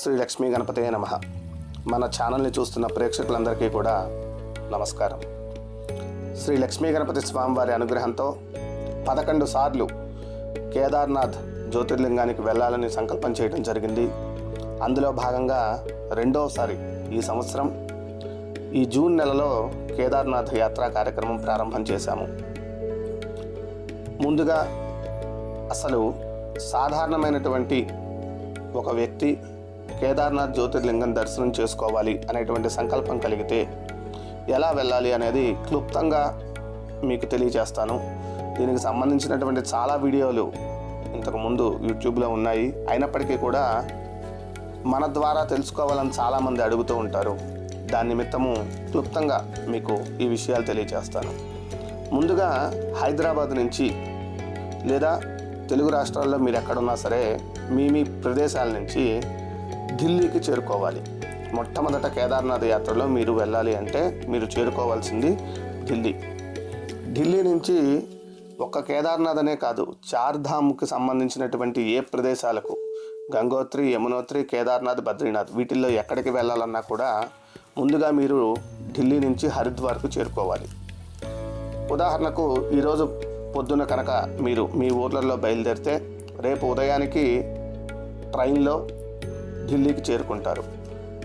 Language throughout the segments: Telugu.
శ్రీ లక్ష్మీ గణపతే నమ. మన ఛానల్ని చూస్తున్న ప్రేక్షకులందరికీ కూడా నమస్కారం. శ్రీ లక్ష్మీ గణపతి స్వామివారి అనుగ్రహంతో పదకొండు సార్లు కేదార్నాథ్ జ్యోతిర్లింగానికి వెళ్ళాలని సంకల్పం చేయడం జరిగింది. అందులో భాగంగా రెండవసారి ఈ సంవత్సరం ఈ జూన్ నెలలో కేదార్నాథ్ యాత్రా కార్యక్రమం ప్రారంభం చేశాము. ముందుగా అసలు సాధారణమైనటువంటి ఒక వ్యక్తి కేదార్నాథ్ జ్యోతిర్లింగం దర్శనం చేసుకోవాలి అనేటువంటి సంకల్పం కలిగితే ఎలా వెళ్ళాలి అనేది క్లుప్తంగా మీకు తెలియజేస్తాను. దీనికి సంబంధించినటువంటి చాలా వీడియోలు ఇంతకుముందు యూట్యూబ్లో ఉన్నాయి. అయినప్పటికీ కూడా మన ద్వారా తెలుసుకోవాలని చాలామంది అడుగుతూ ఉంటారు. దాని నిమిత్తము క్లుప్తంగా మీకు ఈ విషయాలు తెలియజేస్తాను. ముందుగా హైదరాబాద్ నుంచి లేదా తెలుగు రాష్ట్రాల్లో మీరు ఎక్కడున్నా సరే మీ మీ ప్రదేశాల నుంచి ఢిల్లీకి చేరుకోవాలి. మొట్టమొదట కేదార్నాథ్ యాత్రలో మీరు వెళ్ళాలి అంటే మీరు చేరుకోవాల్సింది ఢిల్లీ. ఢిల్లీ నుంచి ఒక్క కేదార్నాథ్ అనే కాదు చార్ధామ్కి సంబంధించినటువంటి ఏ ప్రదేశాలకు? గంగోత్రి యమునోత్రి కేదార్నాథ్ బద్రీనాథ్ వీటిల్లో ఎక్కడికి వెళ్ళాలన్నా కూడా ముందుగా మీరు ఢిల్లీ నుంచి హరిద్వార్కు చేరుకోవాలి. ఉదాహరణకు ఈరోజు పొద్దున కనుక మీరు మీ ఊర్లలో బయలుదేరితే రేపు ఉదయానికి ట్రైన్లో ఢిల్లీకి చేరుకుంటారు.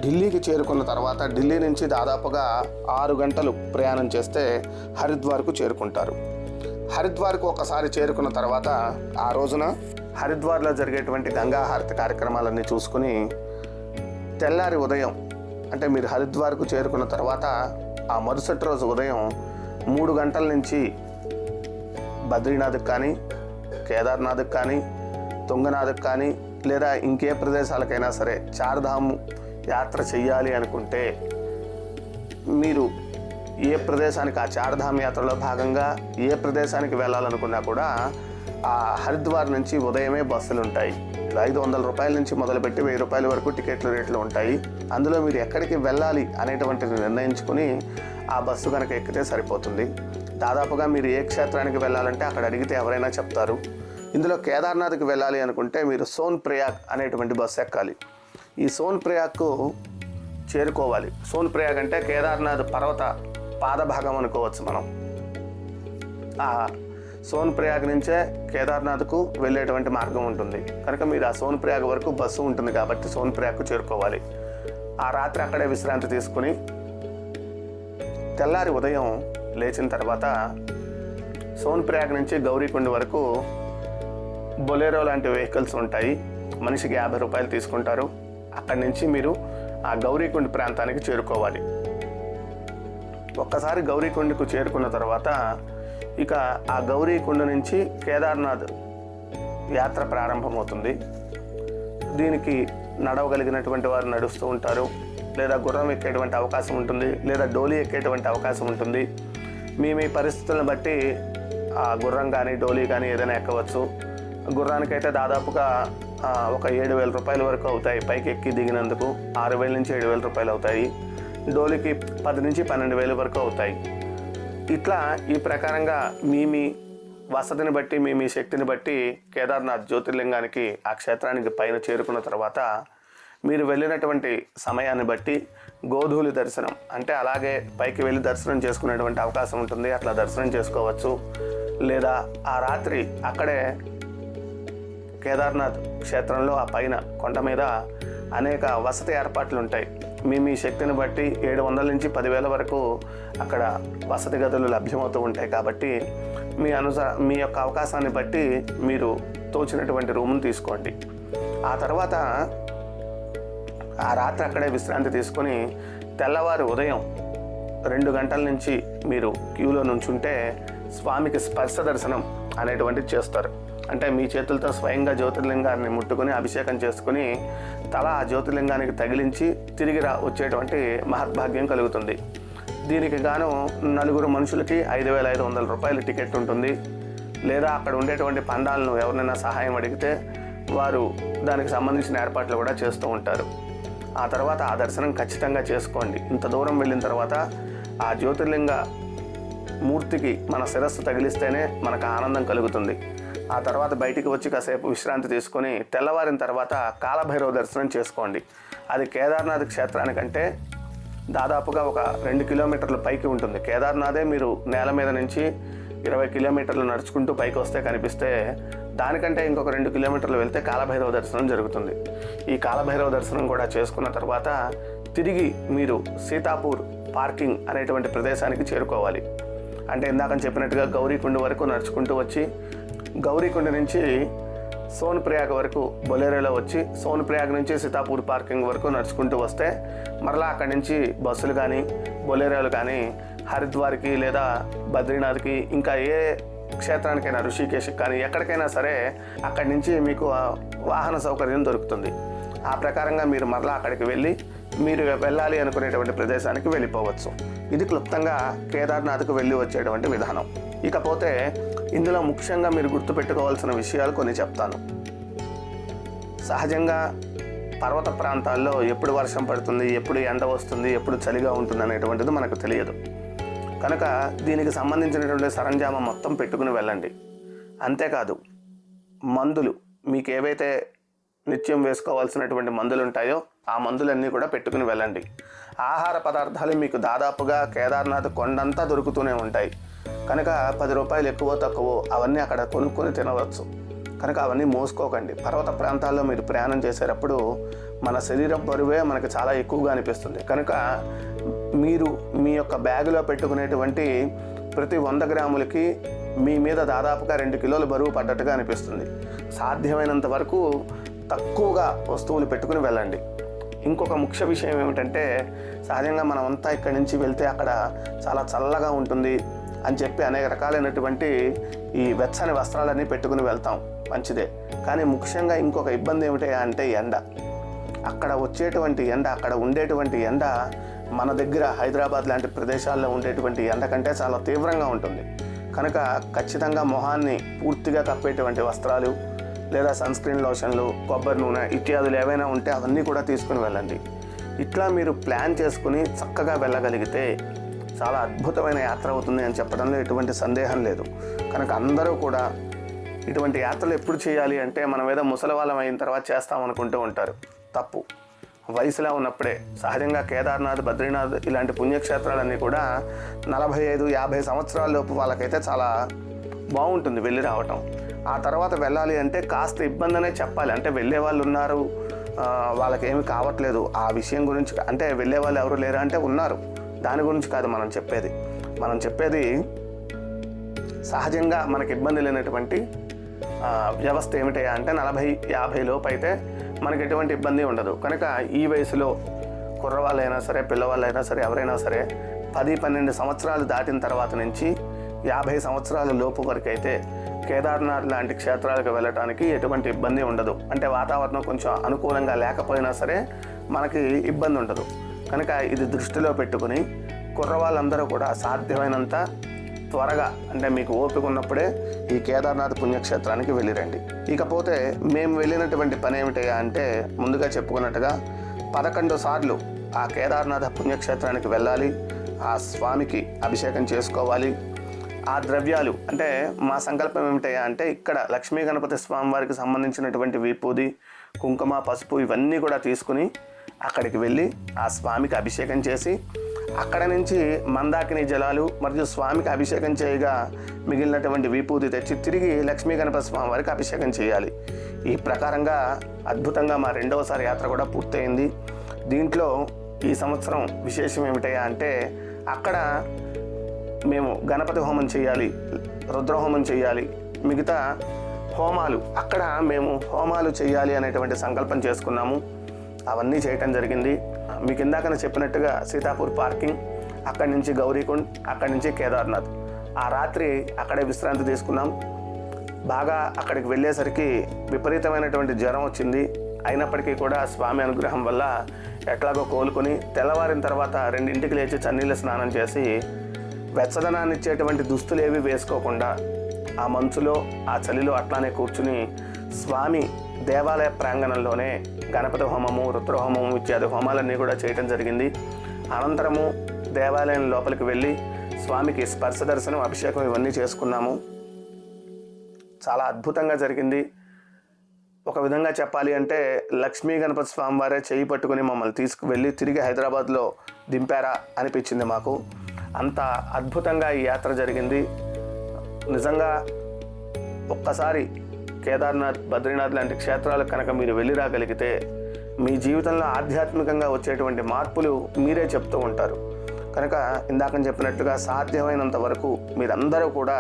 ఢిల్లీకి చేరుకున్న తర్వాత ఢిల్లీ నుంచి దాదాపుగా ఆరు గంటలు ప్రయాణం చేస్తే హరిద్వార్కు చేరుకుంటారు. హరిద్వార్కు ఒకసారి చేరుకున్న తర్వాత ఆ రోజున హరిద్వార్లో జరిగేటువంటి గంగా హారతి కార్యక్రమాలన్నీ చూసుకుని తెల్లారి ఉదయం అంటే మీరు హరిద్వార్కు చేరుకున్న తర్వాత ఆ మరుసటి రోజు ఉదయం మూడు గంటల నుంచి బద్రీనాథ్కి కానీ కేదార్నాథ్కి కానీ తుంగనాథ్కి కానీ లేదా ఇంకే ప్రదేశాలకైనా సరే చార్ధామ్ యాత్ర చేయాలి అనుకుంటే మీరు ఏ ప్రదేశానికి ఆ చార్ధామ్ యాత్రలో భాగంగా ఏ ప్రదేశానికి వెళ్ళాలనుకున్నా కూడా ఆ హరిద్వార్ నుంచి ఉదయమే బస్సులు ఉంటాయి. ఐదు వందల రూపాయల నుంచి మొదలుపెట్టి వెయ్యి రూపాయల వరకు టికెట్లు రేట్లు ఉంటాయి. అందులో మీరు ఎక్కడికి వెళ్ళాలి అనేటువంటిది నిర్ణయించుకుని ఆ బస్సు కనుక ఎక్కితే సరిపోతుంది. దాదాపుగా మీరు ఏ క్షేత్రానికి వెళ్ళాలంటే అక్కడ అడిగితే ఎవరైనా చెప్తారు. ఇందులో కేదార్నాథ్కి వెళ్ళాలి అనుకుంటే మీరు సోన్ ప్రయాగ్ అనేటువంటి బస్సు ఎక్కాలి. ఈ సోన్ ప్రయాగ్కు చేరుకోవాలి. సోన్ ప్రయాగ్ అంటే కేదార్నాథ్ పర్వత పాదభాగం అనుకోవచ్చు మనం. ఆ సోన్ ప్రయాగ్ నుంచే కేదార్నాథ్కు వెళ్ళేటువంటి మార్గం ఉంటుంది. కనుక మీరు ఆ సోన్ ప్రయాగ్ వరకు బస్సు ఉంటుంది కాబట్టి సోన్ ప్రయాగ్కు చేరుకోవాలి. ఆ రాత్రి అక్కడే విశ్రాంతి తీసుకుని తెల్లారి ఉదయం లేచిన తర్వాత సోన్ ప్రయాగ్ నుంచి గౌరీకుండ వరకు బొలేరో లాంటి వెహికల్స్ ఉంటాయి. మనిషికి యాభై రూపాయలు తీసుకుంటారు. అక్కడి నుంచి మీరు ఆ గౌరీకుండ్ ప్రాంతానికి చేరుకోవాలి. ఒక్కసారి గౌరీకుండకు చేరుకున్న తర్వాత ఇక ఆ గౌరీకుండ నుంచి కేదార్నాథ్ యాత్ర ప్రారంభమవుతుంది. దీనికి నడవగలిగినటువంటి వారు నడుస్తూ ఉంటారు. లేదా గుర్రం ఎక్కేటువంటి అవకాశం ఉంటుంది. లేదా డోలీ ఎక్కేటువంటి అవకాశం ఉంటుంది. మీ మీ పరిస్థితులను బట్టి ఆ గుర్రం కానీ డోలీ కానీ ఏదైనా ఎక్కవచ్చు. గుర్రానికైతే దాదాపుగా ఒక ఏడు వేల రూపాయల వరకు అవుతాయి. పైకి ఎక్కి దిగినందుకు ఆరు వేల నుంచి ఏడు వేల రూపాయలు అవుతాయి. డోలికి పది నుంచి పన్నెండు వేల వరకు అవుతాయి. ఇట్లా ఈ ప్రకారంగా మీ మీ వసతిని బట్టి మీ మీ శక్తిని బట్టి కేదార్నాథ్ జ్యోతిర్లింగానికి ఆ క్షేత్రానికి పైన చేరుకున్న తర్వాత మీరు వెళ్ళినటువంటి సమయాన్ని బట్టి గోధూలి దర్శనం అంటే అలాగే పైకి వెళ్ళి దర్శనం చేసుకునేటువంటి అవకాశం ఉంటుంది. అట్లా దర్శనం చేసుకోవచ్చు. లేదా ఆ రాత్రి అక్కడే కేదార్నాథ్ క్షేత్రంలో ఆ పైన కొండ మీద అనేక వసతి ఏర్పాట్లు ఉంటాయి మీ మీ శక్తిని బట్టి ఏడు వందల నుంచి పదివేల వరకు అక్కడ వసతి గదులు లభ్యమవుతూ ఉంటాయి కాబట్టి మీ అనుసా మీ యొక్క అవకాశాన్ని బట్టి మీరు తోచినటువంటి రూమ్ను తీసుకోండి. ఆ తర్వాత ఆ రాత్రి అక్కడే విశ్రాంతి తీసుకొని తెల్లవారి ఉదయం రెండు గంటల నుంచి మీరు క్యూలో నుంచుంటే స్వామికి స్పర్శ దర్శనం అనేటువంటిది చేస్తారు. అంటే మీ చేతులతో స్వయంగా జ్యోతిర్లింగాన్ని ముట్టుకుని అభిషేకం చేసుకుని తల ఆ జ్యోతిర్లింగానికి తగిలించి తిరిగి రా వచ్చేటువంటి మహద్భాగ్యం కలుగుతుంది. దీనికి గాను నలుగురు మనుషులకి ఐదు వేల ఐదు వందల రూపాయల టికెట్ ఉంటుంది. లేదా అక్కడ ఉండేటువంటి పండాలను ఎవరినైనా సహాయం అడిగితే వారు దానికి సంబంధించిన ఏర్పాట్లు కూడా చేస్తూ ఉంటారు. ఆ తర్వాత ఆ దర్శనం ఖచ్చితంగా చేసుకోండి. ఇంత దూరం వెళ్ళిన తర్వాత ఆ జ్యోతిర్లింగ మూర్తికి మన శిరస్సు తగిలిస్తేనే మనకు ఆనందం కలుగుతుంది. ఆ తర్వాత బయటికి వచ్చి కాసేపు విశ్రాంతి తీసుకొని తెల్లవారిన తర్వాత కాలభైరవ దర్శనం చేసుకోండి. అది కేదార్నాథ్ క్షేత్రానికంటే దాదాపుగా ఒక రెండు కిలోమీటర్ల పైకి ఉంటుంది. కేదార్నాథే మీరు నేల మీద నుంచి ఇరవై కిలోమీటర్లు నడుచుకుంటూ పైకి వస్తే కనిపిస్తే దానికంటే ఇంకొక రెండు కిలోమీటర్లు వెళ్తే కాలభైరవ దర్శనం జరుగుతుంది. ఈ కాలభైరవ దర్శనం కూడా చేసుకున్న తర్వాత తిరిగి మీరు సీతాపూర్ పార్కింగ్ అనేటువంటి ప్రదేశానికి చేరుకోవాలి. అంటే ఇందాక చెప్పినట్టుగా గౌరీకుండ వరకు నడుచుకుంటూ వచ్చి గౌరీకొండ నుంచి సోన్ ప్రయాగ్ వరకు బొలేరోలో వచ్చి సోన్ ప్రయాగ్ నుంచి సీతాపూర్ పార్కింగ్ వరకు నడుచుకుంటూ వస్తే మరలా అక్కడి నుంచి బస్సులు కానీ బొలేరోలు కానీ హరిద్వార్కి లేదా బద్రీనాథ్కి ఇంకా ఏ క్షేత్రానికైనా ఋషికేశ్కి కానీ ఎక్కడికైనా సరే అక్కడి నుంచి మీకు వాహన సౌకర్యం దొరుకుతుంది. ఆ ప్రకారంగా మీరు మరలా అక్కడికి వెళ్ళి మీరు వెళ్ళాలి అనుకునేటువంటి ప్రదేశానికి వెళ్ళిపోవచ్చు. ఇది క్లుప్తంగా కేదార్నాథ్కు వెళ్ళి వచ్చేటువంటి విధానం. ఇకపోతే ఇందులో ముఖ్యంగా మీరు గుర్తుపెట్టుకోవాల్సిన విషయాలు కొన్ని చెప్తాను. సహజంగా పర్వత ప్రాంతాల్లో ఎప్పుడు వర్షం పడుతుంది ఎప్పుడు ఎండ వస్తుంది ఎప్పుడు చలిగా ఉంటుంది అనేటువంటిది మనకు తెలియదు. కనుక దీనికి సంబంధించినటువంటి సరంజామా మొత్తం పెట్టుకుని వెళ్ళండి. అంతేకాదు మందులు మీకు ఏవైతే నిత్యం వేసుకోవాల్సినటువంటి మందులు ఉంటాయో ఆ మందులన్నీ కూడా పెట్టుకుని వెళ్ళండి. ఆహార పదార్థాలు మీకు దాదాపుగా కేదార్నాథ్ కొండంతా దొరుకుతూనే ఉంటాయి. కనుక పది రూపాయలు ఎక్కువ తక్కువ అవన్నీ అక్కడ కొనుక్కొని తినవచ్చు. కనుక అవన్నీ మోసుకోకండి. పర్వత ప్రాంతాల్లో మీరు ప్రయాణం చేసేటప్పుడు మన శరీరం బరువే మనకు చాలా ఎక్కువగా అనిపిస్తుంది. కనుక మీరు మీ యొక్క బ్యాగులో పెట్టుకునేటువంటి ప్రతి వంద గ్రాములకి మీ మీద దాదాపుగా రెండు కిలోల బరువు పడ్డట్టుగా అనిపిస్తుంది. సాధ్యమైనంత వరకు తక్కువగా వస్తువులు పెట్టుకుని వెళ్ళండి. ఇంకొక ముఖ్య విషయం ఏమిటంటే సహజంగా మనం అంతా ఇక్కడి నుంచి వెళ్తే అక్కడ చాలా చల్లగా ఉంటుంది. అని చెప్పి అనేక రకాలైనటువంటి ఈ వెచ్చని వస్త్రాలన్నీ పెట్టుకుని వెళ్తాం. మంచిదే. కానీ ముఖ్యంగా ఇంకొక ఇబ్బంది ఏమిటి అంటే ఎండ. అక్కడ వచ్చేటువంటి ఎండ అక్కడ ఉండేటువంటి ఎండ మన దగ్గర హైదరాబాద్ లాంటి ప్రదేశాల్లో ఉండేటువంటి ఎండ కంటే చాలా తీవ్రంగా ఉంటుంది. కనుక ఖచ్చితంగా మొహాన్ని పూర్తిగా కప్పేటువంటి వస్త్రాలు లేదా సన్ స్క్రీన్ లోషన్లు కొబ్బరి నూనె ఇత్యాదులు ఏవైనా ఉంటే అవన్నీ కూడా తీసుకుని వెళ్ళండి. ఇట్లా మీరు ప్లాన్ చేసుకుని చక్కగా వెళ్ళగలిగితే చాలా అద్భుతమైన యాత్ర అవుతుంది అని చెప్పడంలో ఎటువంటి సందేహం లేదు. కనుక అందరూ కూడా ఇటువంటి యాత్రలు ఎప్పుడు చేయాలి అంటే మనం ఏదో ముసలవాళ్ళం అయిన తర్వాత చేస్తాం అనుకుంటూ ఉంటారు. తప్పు. వయసులో ఉన్నప్పుడే సహజంగా కేదార్నాథ్ బద్రీనాథ్ ఇలాంటి పుణ్యక్షేత్రాలన్నీ కూడా నలభై ఐదు యాభై సంవత్సరాల లోపు వాళ్ళకైతే చాలా బాగుంటుంది వెళ్ళి రావటం. ఆ తర్వాత వెళ్ళాలి అంటే కాస్త ఇబ్బంది అనే చెప్పాలి. అంటే వెళ్ళే వాళ్ళు ఉన్నారు వాళ్ళకేమి వాళ్ళకేమీ కావట్లేదు. ఆ విషయం గురించి అంటే వెళ్ళే వాళ్ళు ఎవరు లేరా అంటే ఉన్నారు. దాని గురించి కాదు మనం చెప్పేది. మనం చెప్పేది సహజంగా మనకి ఇబ్బంది లేనటువంటి వ్యవస్థ ఏమిటయా అంటే నలభై యాభై లోపు అయితే మనకి ఎటువంటి ఇబ్బంది ఉండదు. కనుక ఈ వయసులో కుర్రవాళ్ళైనా సరే పిల్లవాళ్ళైనా సరే ఎవరైనా సరే పది పన్నెండు సంవత్సరాలు దాటిన తర్వాత నుంచి యాభై సంవత్సరాల లోపు వరకైతే కేదార్నాథ్ లాంటి క్షేత్రాలకు వెళ్ళటానికి ఎటువంటి ఇబ్బంది ఉండదు. అంటే వాతావరణం కొంచెం అనుకూలంగా లేకపోయినా సరే మనకి ఇబ్బంది ఉండదు. కనుక ఇది దృష్టిలో పెట్టుకుని కుర్రవాళ్ళందరూ కూడా సాధ్యమైనంత త్వరగా అంటే మీకు ఓపిక ఉన్నప్పుడే ఈ కేదార్నాథ్ పుణ్యక్షేత్రానికి వెళ్ళిరండి. ఇకపోతే మేము వెళ్ళినటువంటి పని ఏమిటయ్యా అంటే ముందుగా చెప్పుకున్నట్టుగా పదకొండు సార్లు ఆ కేదార్నాథ పుణ్యక్షేత్రానికి వెళ్ళాలి ఆ స్వామికి అభిషేకం చేసుకోవాలి. ఆ ద్రవ్యాలు అంటే మా సంకల్పం ఏమిటయ్యా అంటే ఇక్కడ లక్ష్మీ గణపతి స్వామి వారికి సంబంధించినటువంటి విపూది కుంకుమ పసుపు ఇవన్నీ కూడా తీసుకుని అక్కడికి వెళ్ళి ఆ స్వామికి అభిషేకం చేసి అక్కడ నుంచి మందాకిని జలాలు మరియు స్వామికి అభిషేకం చేయగా మిగిలినటువంటి విపూది తెచ్చి తిరిగి లక్ష్మీ గణపతి స్వామి వారికి అభిషేకం చేయాలి. ఈ ప్రకారంగా అద్భుతంగా మా రెండవసారి యాత్ర కూడా పూర్తయింది. దీంట్లో ఈ సంవత్సరం విశేషం ఏమిటయ్యా అంటే అక్కడ మేము గణపతి హోమం చేయాలి రుద్రహోమం చేయాలి మిగతా హోమాలు అక్కడ మేము హోమాలు చేయాలి అనేటువంటి సంకల్పం చేసుకున్నాము. అవన్నీ చేయటం జరిగింది. మీకు ఇందాకనే చెప్పినట్టుగా సీతాపూర్ పార్కింగ్ అక్కడి నుంచి గౌరీకుండ్ అక్కడి నుంచి కేదార్నాథ్. ఆ రాత్రి అక్కడే విశ్రాంతి తీసుకున్నాం. బాగా అక్కడికి వెళ్ళేసరికి విపరీతమైనటువంటి జ్వరం వచ్చింది. అయినప్పటికీ కూడా స్వామి అనుగ్రహం వల్ల ఎట్లాగో కోలుకొని తెల్లవారిన తర్వాత రెండింటికి లేచి చన్నీళ్ళ స్నానం చేసి వెచ్చదనాన్ని ఇచ్చేటువంటి దుస్తులు ఏవి వేసుకోకుండా ఆ మంచులో ఆ చలిలో అట్లానే కూర్చుని స్వామి దేవాలయ ప్రాంగణంలోనే గణపతి హోమము రుద్రహోమము ఇత్యాది హోమాలన్నీ కూడా చేయటం జరిగింది. అనంతరము దేవాలయం లోపలికి వెళ్ళి స్వామికి స్పర్శ దర్శనం అభిషేకం ఇవన్నీ చేసుకున్నాము. చాలా అద్భుతంగా జరిగింది. ఒక విధంగా చెప్పాలి అంటే లక్ష్మీ గణపతి స్వామి వారే చేయి పట్టుకుని మమ్మల్ని తీసుకువెళ్ళి తిరిగి హైదరాబాద్లో దింపారా అనిపించింది మాకు. అంత అద్భుతంగా ఈ యాత్ర జరిగింది. నిజంగా ఒక్కసారి కేదార్నాథ్ బద్రీనాథ్ లాంటి క్షేత్రాలకు కనుక మీరు వెళ్ళి రాగలిగితే మీ జీవితంలో ఆధ్యాత్మికంగా వచ్చేటువంటి మార్పులు మీరే చెప్తూ ఉంటారు. కనుక ఇందాక చెప్పినట్టుగా సాధ్యమైనంత వరకు మీరందరూ కూడా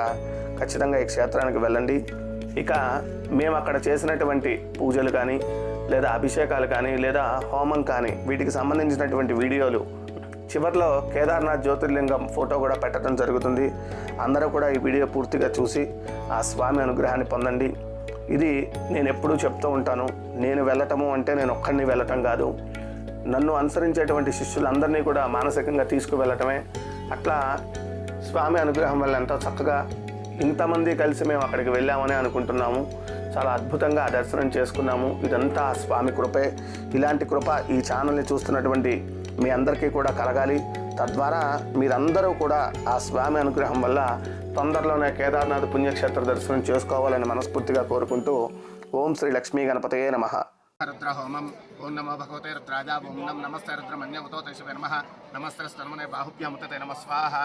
ఖచ్చితంగా ఈ క్షేత్రానికి వెళ్ళండి. ఇక మేము అక్కడ చేసినటువంటి పూజలు కానీ లేదా అభిషేకాలు కానీ లేదా హోమం కానీ వీటికి సంబంధించినటువంటి వీడియోలు చివర్లో కేదార్నాథ్ జ్యోతిర్లింగం ఫోటో కూడా పెట్టడం జరుగుతుంది. అందరూ కూడా ఈ వీడియో పూర్తిగా చూసి ఆ స్వామి అనుగ్రహాన్ని పొందండి. ఇది నేను ఎప్పుడూ చెప్తూ ఉంటాను. నేను వెళ్ళటము అంటే నేను ఒక్కడిని వెళ్ళటం కాదు. నన్ను అనుసరించేటువంటి శిష్యులందరినీ కూడా మానసికంగా తీసుకువెళ్ళటమే. అట్లా స్వామి అనుగ్రహం వల్ల ఎంతో చక్కగా ఇంతమంది కలిసి మేము అక్కడికి వెళ్ళామని అనుకుంటున్నాము. చాలా అద్భుతంగా ఆ దర్శనం చేసుకున్నాము. ఇదంతా ఆ స్వామి కృపే. ఇలాంటి కృప ఈ ఛానల్ని చూస్తున్నటువంటి మీ అందరికీ కూడా కలగాలి. తద్వారా మీరందరూ కూడా ఆ స్వామి అనుగ్రహం వల్ల తొందరలోనే కేదార్నాథ్ పుణ్యక్షేత్ర దర్శనం చేసుకోవాలని మనస్ఫూర్తిగా కోరుకుంటూ ఓం శ్రీ లక్ష్మీ గణపతయే నమ. రుద్ర హోమం ఓం నమో భగవతే రుద్రాజా. ఓం నమ నమస్తే రుద్రమన్యవతోతైశువే నమ. నమస్తరస్తన్మనే బాహుభ్యముతతే నమ. స్వాహా.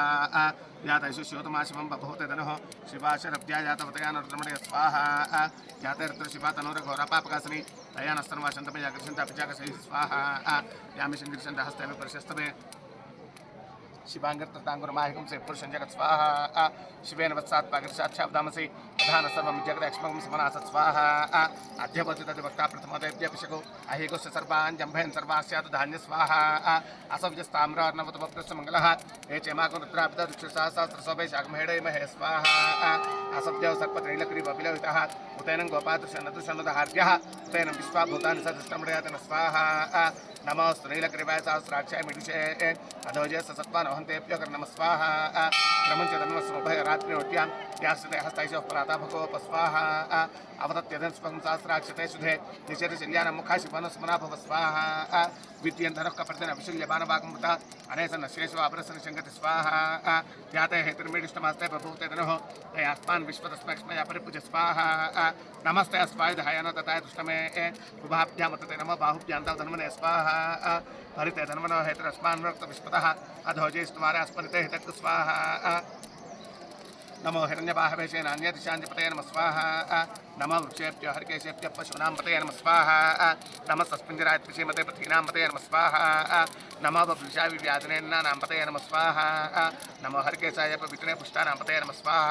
యాతైషు శివతమా శివం బభూతే ధనుః శివాశరబ్ధ్యా యాతవతయాన రుద్రమణయ స్వాహా. యాతే రుద్ర శివా తనుర ఘోరపాపకాసిని దయానస్తన్మా శంతమే జాగృషంత అభిజాగశై స్వాహా. యామి శంకృషంత హస్తమే పరిశస్తమే. शिवांगर्तांगुरमाहिकं से पुरुषं जगत् स्वाहा शिवेन वत्सात्मागर्षाक्षाब्दामसि प्रधान सर्वं जगदक्ष्मं समनासत् स्वाहा। अध्यपतिदधिभक्ता प्रथमदेव्यपिशको अहिगोश्च सर्वान् जम्भयन् सर्वास्यात् धान्यस्वाहा असव्यस्ताम्रार्णवतमप्रश्नमङ्गलः हे चेमाको रुद्रापितरुक्षसहस्रसोभे शाकमहेडे महे स्वाहा। असव्यौ सर्पत्रैलक्रीवपिलवितः उतैनं गोपादृशनदृशनदहार्यः उतैनं विश्वा भूतानि सदृष्टमृयातन स्वाहा। नमस्तु नीलकृपाय सहस्राक्षाय मिषे अधोजय सत्वा नवहन्तेभ्यो नमः स्वाहा क्रमञ्च तन्मस्मुभय रात्रि व्यासते हस्तैशो प्रातः भगवप स्वाहा अवदत्यधस्वं सहस्राक्षते सुधे निशेषल्यानं मुखाशिपनुस्मनाभव स्वाहा विद्यन्धनः कपर्जन अभिशल्यमानवागमृता अनेसन्न शेषवापरसन शङ्कति स्वाहा ध्याते हेतुर्मीडिष्टमास्ते बभूते धनुः हे आत्मान् विश्वतस्मैक्ष्मया परिपूज स्वाहा नमस्ते अस्वायुधायन तथा दुष्टमे उभाभ्यामतते नमो बाहुभ्यान्तौ धन्मने स्वाहा हरिते धन्मनो हेतुरस्मान् विश्वतः अधोजैस्त्वारे स्मरिते हितक् स्वाहा నమో హిరణ్యపాహవేశేన అన్యదిశాంతిపతే నమ స్వాహ నమ వృక్షేభ్య హరికేశేభ్య పశూనాం పతయ నమ స్వాహ నమ సస్మింజరాత్రిశ్రీమతే పృథ్వీనాం పతయ నమ స్వాహ నమ బృషా వివ్యాధనేన్నానాం పతయ నమ స్వాహ నమ హరికేశాయ పవిత్రనే పుష్టానాం పతయ నమ స్వాహ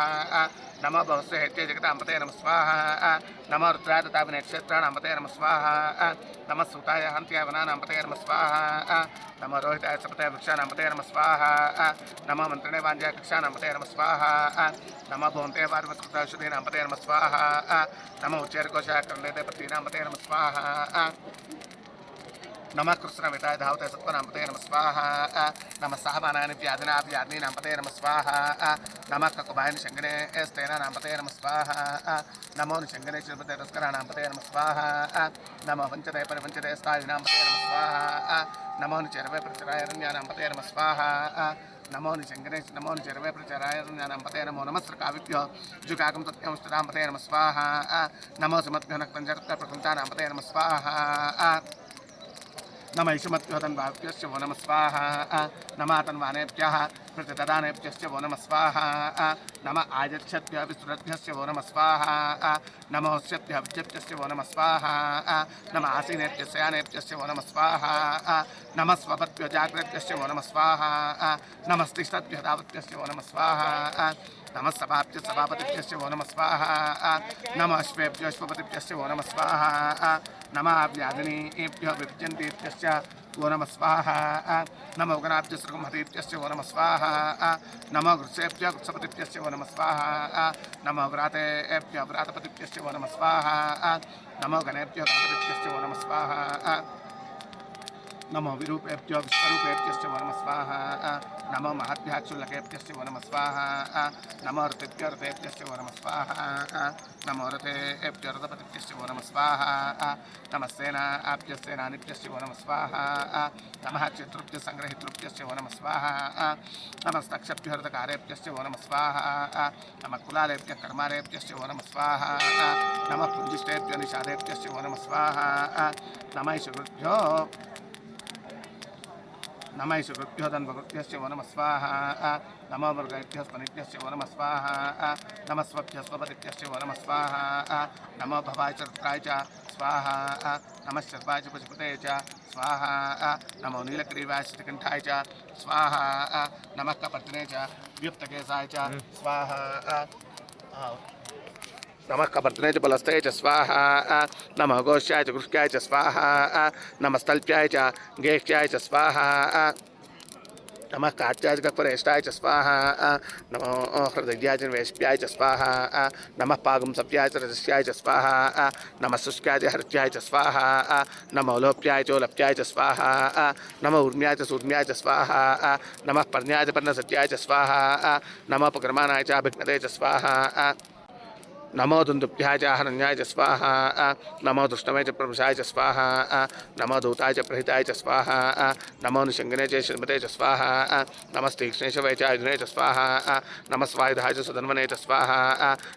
నమ భవస్య హైత్య జగతాం పతయ నమ స్వాహ నమ రుద్రాదతావిన క్షేత్రాణాం పతయ నమ స్వాహ నమ సూతాయ హంత్య వనానాం పతయ నమ స్వాహ నమ రోహితాయ సపతయ వృక్షానాం పతయ నమ స్వాహ నమ మంత్రిణే వాంజాయ కక్షానాం పతయ నమ స్వాహ నమ భవంతే వారి వస్కృతాశ్వదీనాం పతయ నమ స్వాహ నమ ఉచ్చేర్కోశాకరణే పతీనామతే నమ స్వాహ. నమ కృష్ణ వితాయ ధావతే సత్వనాంపతే నమ స్వాహ. నమ సహమానాన్ని వ్యాధినాభ్యాధిని నాంపతే నమ స్వాహ. నమ కకుబాయిని శంకరే స్తేనా నాంపతే నమ స్వాహ. నమోని శంకరే శ్రీపతే తస్కర నాంపతే నమ స్వాహ. నమ వంచతే పరివంచతే స్థాయి నాంపతే నమ స్వాహ. నమోని చెరవే ప్రచురాయరణ్యా నాంపతే నమ స్వాహ. నమో శంకరేశ నమో శరవే ప్రచారాయ నంపతే నమో నమస్త్ర కావిభ్యో జుకాకం సత్యంస్తుతాంపతే నమ స్వాహ. నమో సుమద్భ్యో నక్తం జగత్ప్రకంతానాంపతే నమ స్వాహ. नमः स्वाहा नम ईशमत्यो तन्वाभ्यश्च वो नमः स्वाहा नमा तन्वानेभ्यः प्रतिददानेभ्यश्च वो नमः स्वाहा नम आयच्छद्भ्यः विस्तृतभ्यश्च वो नमः स्वाहा नमोऽस्यभ्यः विद्यभ्यश्च वो नमः स्वाहा नम आसीनेभ्यश्च यानेभ्यश्च वो नमः स्वाहा नमः स्वपत्भ्यो जाग्रभ्यश्च वो नमः स्वाहा नमस्तिष्ठद्भ्यः दावद्भ्यश्च वो नमः स्वाहा नमः सभाभ्य सभापतिभ्यश्च वो नमः स्वाहा। नमः अश्वेभ्यो अश्वपतिभ्यश्च वो नमः स्वाहा। नमः व्याधिनीभ्यो विभजन्तेभ्यश्च वो नमः स्वाहा। नमो गणाभ्य सृगमहतेभ्यश्च वो नमः स्वाहा। नमो वृक्षेभ्य वृक्षपतिभ्यश्च वो नमः स्वाहा। नमो व्रातेभ्य व्रातपतिभ्यश्च वो नमः स्वाहा। नमो गणेभ्यो गणपतिभ्यश्च वो नमः स्वाहा। నమో విరూపేభ్యో విశ్వరూపేభ్యశ్చ వో నమ స్వాహ నమో మహద్భ్యాక్షుల్లకేభ్యశ్చ వో నమ స్వాహ నమో రతిభ్యర్థేభ్యశ్చ వో నమ స్వాహ నమో రథేభ్యర్థపతిభ్యశ్చ వో నమ స్వాహ నమస్సేనా ఆప్యస్సేనానిభ్యశ్చ వో నమ స్వాహ నమ చితృభ్య సంగ్రహితృభ్యశ్చ వో నమ స్వాహ నమస్తక్షభ్యర్థకారేభ్యశ్చ వో నమ స్వాహ నమ కులాలేభ్య కర్మారేభ్యశ్చ వో నమ స్వాహ నమ పుంజిష్టేభ్య నిషాదేభ్యశ్చ వో స్వాహ నమైషుభ్యో नम ईश भक्त्यो तन्भक्त्यस्य वो नमः स्वाहा नमो मृगेभ्यस्वनिभ्यस्य वो नमः स्वाहा नमः स्वभ्यस्वपदिभ्यस्य वो नमः स्वाहा नमो भवाय चत्राय च स्वाहा नमः शर्वाय च पशुपते च स्वाहा नमो नीलग्रीवाश्रिकण्ठाय च स्वाहा नमः कपत्ने च व्युक्तकेशाय च स्वाहा नमः कपर्तने च बलस्ते च स्वाहा नमः गोष्याय च कृष्याय च स्वाहा नमस्तल्प्याय च गेष्ट्याय च स्वाहा नमः कात्याय च कक्वरेष्टाय च स्वाहा नमो हृदयाय च वेश्याय च स्वाहा नमः पागं सप्याय च रजस्याय च स्वाहा नमः शुष्क्याय च हर्त्याय च स्वाहा नमो लोप्याय च लप्याय च स्वाहा नमः ऊर्म्याय च सूर्म्याय च स्वाहा नमः पर्ण्याय च पर्णसत्याय च स्वाहा नमः उपक्रमाणाय च अभिघ्नते च स्वाहा नमो दुन्दुभ्याय च हरण्याय स्वाहा नमो दुष्टमे च प्रभुषाय स्वाहा नमो दूताय च प्रहिताय स्वाहा नमो निशङ्गने च श्रीमते च स्वाहा नमस्तीक्ष्णे च वै च स्वाहा नमः स्वायुधाय सुधन्वने च स्वाहा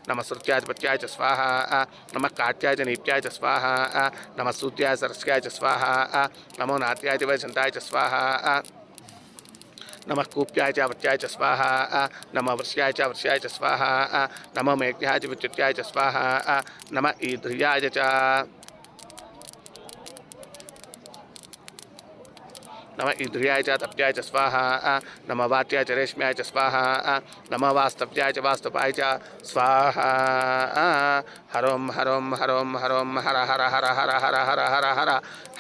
नमः च पत्याय च स्वाहा नमः काट्याय नीत्याय च स्वाहा नमः सूत्याय सरस्याय च स्वाहा नमो नात्याय च वैशन्ताय च स्वाहा नमः कूप्याय च वृत्याय च स्वाहा नमः वृष्याय च वृष्याय च स्वाहा नमः मेघ्याय च विद्युत्याय च स्वाहा नमः ईध्रियाय च। नमः ईध्रियाय च तप्याय च स्वाहा नमः वात्याय च रेश्म्याय च स्वाहा नमः वास्तव्याय च वास्तुपाय च स्वाहा हरों हरों हरों हरों हर हर हर हर हर हर हर हर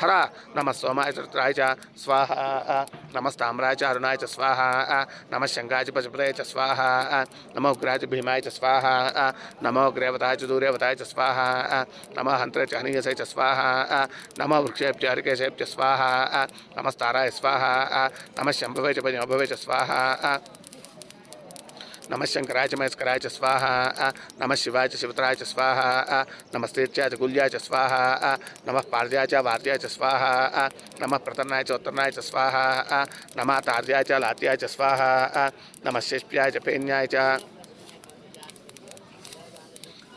हर नमः सोमाय च रुद्राय च स्वाहा नमस्ताम्राय च अरुणाय च स्वाहा नमः शङ्काय च पशुपतये च स्वाहा नमो उग्राय च भीमाय च स्वाहा नमो ग्रेवताय च दूर्यवताय च स्वाहा नमः हन्त्रे च हनीयसे च स्वाहा नमो वृक्षेभ्य हरिकेशेभ्य स्वाहा नमस्ताराय स्वाहा नमः शम्भवे च भजमभवे च स्वाहा नमः शङ्कराय च महेश्वराय च स्वाहा नमः शिवाय च शिवतराय च स्वाहा नमः स्त्रीत्याय च कुल्याय च स्वाहा नमः पार्याय च वार्याय च स्वाहा नमः प्रतन्नाय च उत्तरनाय च स्वाहा नमः तार्याय च लात्याय च स्वाहा नमः शिष्प्याय च च।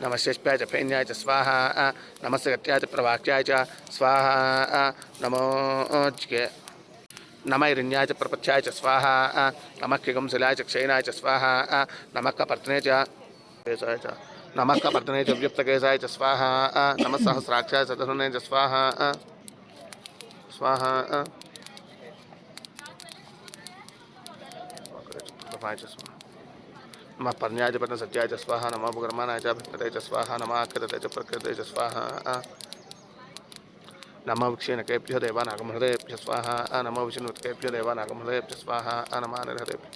नमः शिष्प्याय च फेन्याय च स्वाहा नमः च प्रवाक्याय च स्वाहा नमो नमः च प्रपथ्याय च स्वाहा नमः खिगंशिलाय च क्षयनाय च स्वाहा नमः कपर्तने च च, नमः कपर्तने च व्युप्तकेशाय च स्वाहा नमः सहस्राक्षाय च धनुने च स्वाहा स्वाहा नमः पर्ण्याय च पर्णसत्याय च स्वाहा, नमः उपकर्माणाय च अभिज्ञते च स्वाहा, नमः आकृते च प्रकृते च स्वाहा నమ విక్షీణకేభ్యో దేవానాగమహృదయభ్య స్వాహ నమ విష్ణువత్కేభ్యో దేవానాగమహృదయభ్య స్వాహ నమానిర్హృదయభ్య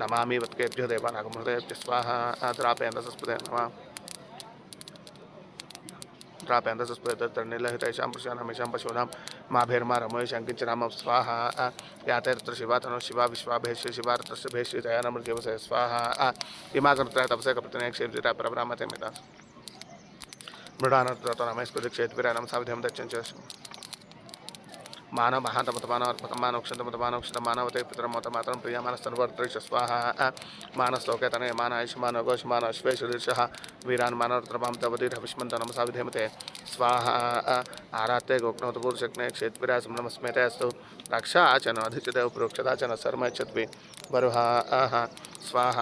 నమామి వత్కేభ్యో దేవానాగమహృదయభ్య స్వాహ ద్రాపేంద్రసస్పదే నమ प्रापेन्द्रसस्पतिर्निलहितैषां पुरुषाणामेषां पशूनां माभेर्मा रमयशङ्किञ्चनामं स्वाहा या ते तत्र शिवा तनो शिवा विश्वाभेष्य शिवा तत्र शुभेष्य जयानमृगेवसे स्वाहा इमा कर्तृ तपसे कपितने क्षेत्रिता परब्राह्मते मेधा మృడానంతరం ఐస్కృతి క్షేత్రానం సావిధ్యం దర్శనం చేసు మానవ మహాంతమతమానవర్పకం మానవక్షతమతమానవక్షత మానవతే పితరం మత మాత్రం ప్రియ మనస్తనువర్తృక్ష స్వాహ మానస్తోకే తనే మాన ఆయుష్మాన గోషమాన అశ్వేషదీర్ష వీరాన్ మానవర్తమాం తవధీర్ హవిష్మంతనం సావిధేమతే స్వాహ ఆరాత్తే గోక్నోత పూర్వశక్నే క్షేత్రాసం నమస్మేతే అస్తు రక్షాచన అధిచిదేవ పురోక్షదాచన శర్మ చత్వి బరుహ స్వాహ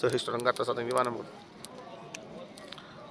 సుహిష్ఠురంగత సతం విమానం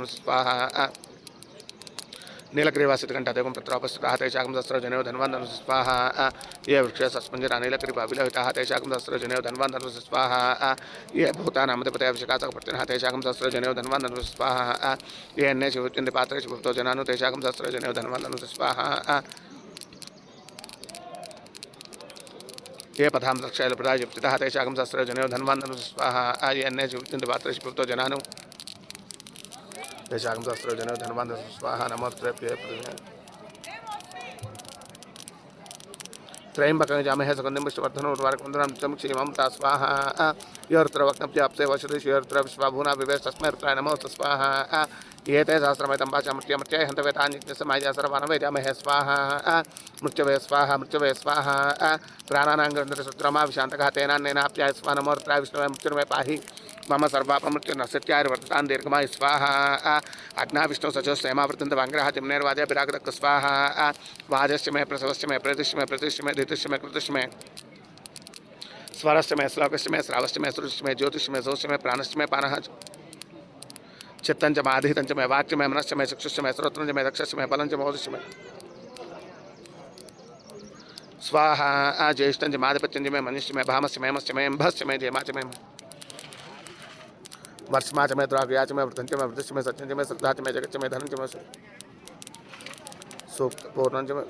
धनुस्वाहा नीलग्रीवासितकण्ठदेवं पत्रापस्थिताः तेषाकं धनवान धन धनुस्वाहा ये वृक्षसस्पञ्जरा नीलग्रीवाभिलहिताः तेषाकं धनवान धन धनुस्वाहा ये भूतानामधिपते अभिषकासकपत्तिनः तेषाकं धनवान धन धनुस्वाहा ये अन्य अन्ये शिवचन्द्रपात्रे शिवभक्तो जनानु तेषाकं धनवान धन धनुस्वाहा ये पथां रक्षायलप्रदाय युक्तितः तेषाकं धनवान धन धनुस्वाहा ये अन्य अन्ये पात्र शिवभक्तो जनानु देशागम सहस्रजन धनवंत स्वाहा नमस्प्रिय त्रयंबकं जामहे सुगन्धिं विश्ववर्धनं उर्वारकवन्दनं स्वाहा। योऽर्त्र वक्नप्याप्से वशदिश योऽर्त्र विश्वाभूना विवेश तस्मै त्राय स्वाहा। ये ते सहस्रमयतं वाचा मृत्युमृत्यै हन्तवेतान्यज्ञसमाया सर्वानवे जामहे स्वाहा। मृत्यवे स्वाहा मृत्यवे स्वाहा। प्राणानां ग्रन्थसुत्रमा विशान्तघातेनान्नेनाप्याय स्वानमोऽर्त्राय विष्णवे मृत्युर्मे पाहि। मम सर्वापमृत्युर्नश्यत्यार्वर्ततां दीर्घमाय स्वाहा। अग्ना विष्णु सचो स्वयमावृतन्त वाङ्ग्रः जिम्नेर्वादय विरागदक् स्वाहा। वाजस्य मे प्रसवस्य मे प्रतिष्य मे प्रतिष्य मे धृतिष्य मे कृतिष्य मे स्वरस्य मे श्लोकस्य मे श्रावस्य मे श्रुतिस्य मे ज्योतिष्य मे सोस्य मे प्राणस्य मे पानः च। चित्तं च माधितं च मे वाक्य मे मनस्य मे चक्षुष्य मे श्रोत्रं च मे दक्षस्य मे फलं च मोदस्य मे स्वाहा ज्येष्ठं च माधिपत्यं च मे मनुष्य मे भामस्य मे मस्य मे अम्भस्य मे जयमा च मे वर्षमा च मे द्राग्या च मे वृद्धं च मे वृद्धस्य मे सत्यं च मे श्रद्धा च मे जगच्च मे धनं च मे सूक्त पूर्णं च मे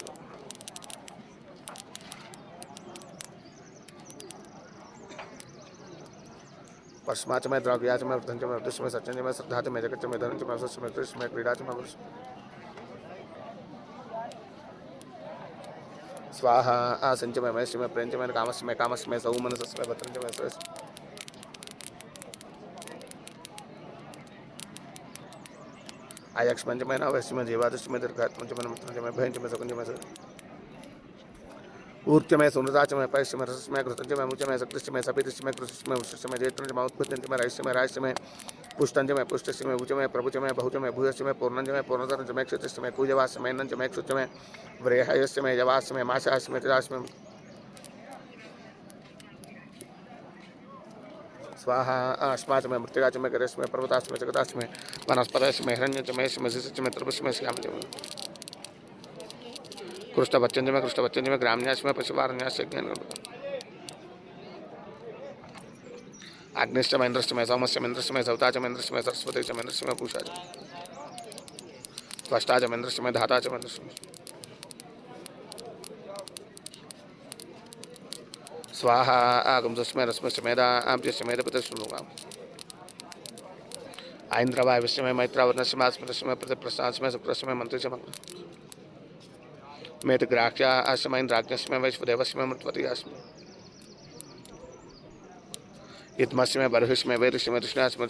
वर्षमा च मे द्राग्या च मे वृद्धं च मे वृद्धस्य मे सत्यं च मे श्रद्धा च मे जगच्च मे धनं च मे स्वस्य मे कृष्ण मे क्रीडा च मे स्वाहा आसञ्च मे मयस्य मे प्रेञ्च मे कामस्य मे कामस्य मे सौमनसस्य मे भद्रं च मे Ajax mencemen, Aves men Jivatus men Dirgat mencemen, Mutan men Bench men Sakun men ऊर्च में सुनराच में पैश्य में रसस्य में घृतंज में मुच में सकृष्य में सपिदृश्य में कृष्य में उष्य में जेतुंज में उत्पत्तंज में रहस्य में रहस्य में पुष्टंज में पुष्टस्य में उच में प्रभुच में बहुच में भूयस्य में पूर्णंज में पूर्णधरंज में क्षत्रस्य में कुजवास्य में नंज में क्षुच में व्रेहयस्य में जवास्य में में में स्वाहा अस्माचमे मृत्युगाचमे गरेशमे पर्वतास्मे जगदास्मे वनस्पतस्मे हिरण्यचमे स्मशिषचमे त्रिपुष्मे श्यामचमे कृष्णभच्चंजमे कृष्णभच्चंजमे ग्राम्यास्मे पशुवारण्यास्य ज्ञान आग्निश्चम इंद्रश्चमे सौमश्चम इंद्रश्चमे सौताचम इंद्रश्चमे सरस्वतीचम इंद्रश्चमे पूषाचम त्वष्टाचम इंद्रश्चमे धाताचम इंद्रश्चमे स्वाहा आगम सस्मय रस्म समेदा आम च समेद पत श्रृणुगा आइंद्रवाय शुक्र समय मंत्री समय सुप्रस्मय ग्राक्ष चम मेतग्राक्षा समय इंद्राक्षस्मय वैश्वदेवस्मय मृतवती आश्रम इतमस्मय बरहिस्मय वैरस्मय ऋषणास्मय